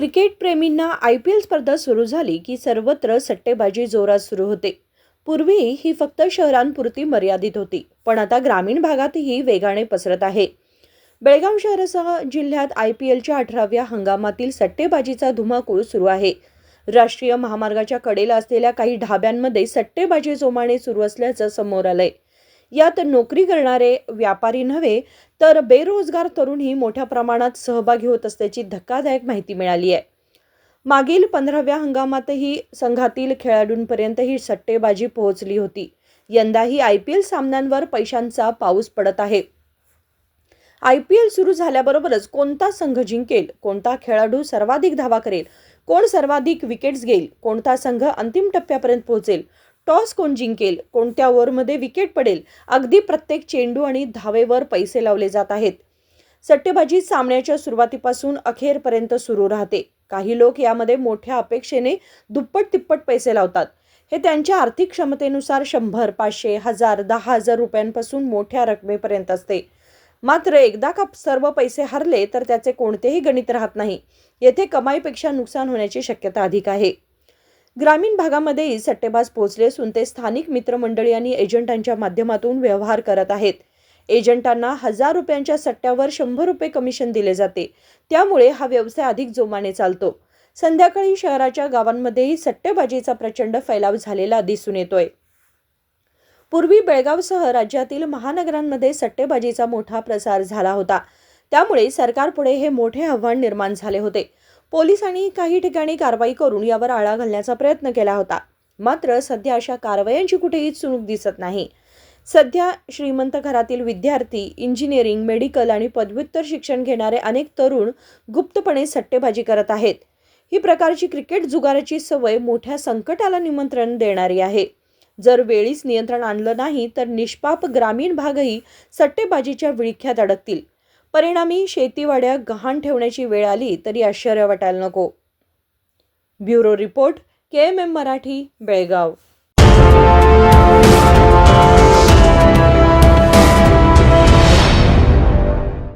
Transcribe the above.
क्रिकेटप्रेमींना I P L स्पर्धा सुरू झाली की सर्वत्र सट्टेबाजी जोरात सुरू होते. पूर्वी ही फक्त शहरांपुरती मर्यादित होती पण आता ग्रामीण भागातही वेगाने पसरत आहे. बेळगाव शहरासह जिल्ह्यात आय पी एलच्या अठराव्या हंगामातील सट्टेबाजीचा धुमाकूळ सुरू आहे. राष्ट्रीय महामार्गाच्या कडेला असलेल्या काही ढाब्यांमध्ये सट्टेबाजी जोमाने सुरू असल्याचं समोर आलंय. यात नोकरी करणारे व्यापारी नव्हे तर बेरोजगार तरुणही मोठ्या प्रमाणात सहभागी होत असल्याची धक्कादायक माहिती मिळाली आहे. मागील पंधराव्या हंगामातही संघातील खेळाडूंपर्यंत ही सट्टेबाजी पोहोचली होती. यंदाही आय पी एल सामन्यांवर पैशांचा पाऊस पडत आहे. आय पी एल सुरू झाल्याबरोबरच कोणता संघ जिंकेल कोणता खेळाडू सर्वाधिक धावा करेल कोण सर्वाधिक विकेट्स घेईल कोणता संघ अंतिम टप्प्यापर्यंत पोहोचेल टॉस कोण जिंकेल? कोणत्या ओव्हरमध्ये विकेट पडेल? अगदी प्रत्येक चेंडू आणि धावेवर पैसे लावले जात आहेत. सट्टेबाजी सामन्याच्या सुरुवातीपासून अखेरपर्यंत सुरू राहते. काही लोक यामध्ये मोठ्या अपेक्षेने दुप्पट तिप्पट पैसे लावतात. हे त्यांच्या आर्थिक क्षमतेनुसार शंभर पाचशे हजार दहा हजार रुपयांपासून मोठ्या रकमेपर्यंत असते. मात्र एकदा का सर्व पैसे हरले तर त्याचे कोणतेही गणित राहत नाही. येथे कमाईपेक्षा नुकसान होण्याची शक्यता अधिक आहे. ग्रामीण भागामध्येही सट्टेबाज पोहोचले असून ते स्थानिक मित्रमंडळी आणि एजंटांच्या माध्यमातून व्यवहार करत आहेत. एजंटांना हजार रुपयांच्या सट्ट्यावर शंभर रुपये कमिशन दिले जाते. त्यामुळे हा व्यवसाय अधिक जोमाने चालतो. संध्याकाळी शहराच्या गावांमध्येही सट्टेबाजीचा प्रचंड फैलाव झालेला दिसून येतोय. पूर्वी बेळगावसह राज्यातील महानगरांमध्ये सट्टेबाजीचा मोठा प्रसार झाला होता. त्यामुळे सरकारपुढे हे मोठे आव्हान निर्माण झाले होते. पोलिसांनी काही ठिकाणी कारवाई करून यावर आळा घालण्याचा प्रयत्न केला होता. मात्र सध्या अशा कारवायांची कुठेही चुणूक दिसत नाही. सध्या श्रीमंत घरातील विद्यार्थी इंजिनिअरिंग मेडिकल आणि पदव्युत्तर शिक्षण घेणारे अनेक तरुण गुप्तपणे सट्टेबाजी करत आहेत. ही प्रकारची क्रिकेट जुगाराची सवय मोठ्या संकटाला निमंत्रण देणारी आहे. जर वेळीच नियंत्रण आणलं नाही तर निष्पाप ग्रामीण भागही सट्टेबाजीच्या विळख्यात अडकतील. परिणामी शेतीवाड्या गहाण ठेवण्याची वेळ आली तरी आश्चर्य वाटायला नको. Bureau report K M M Marathi Belgaum.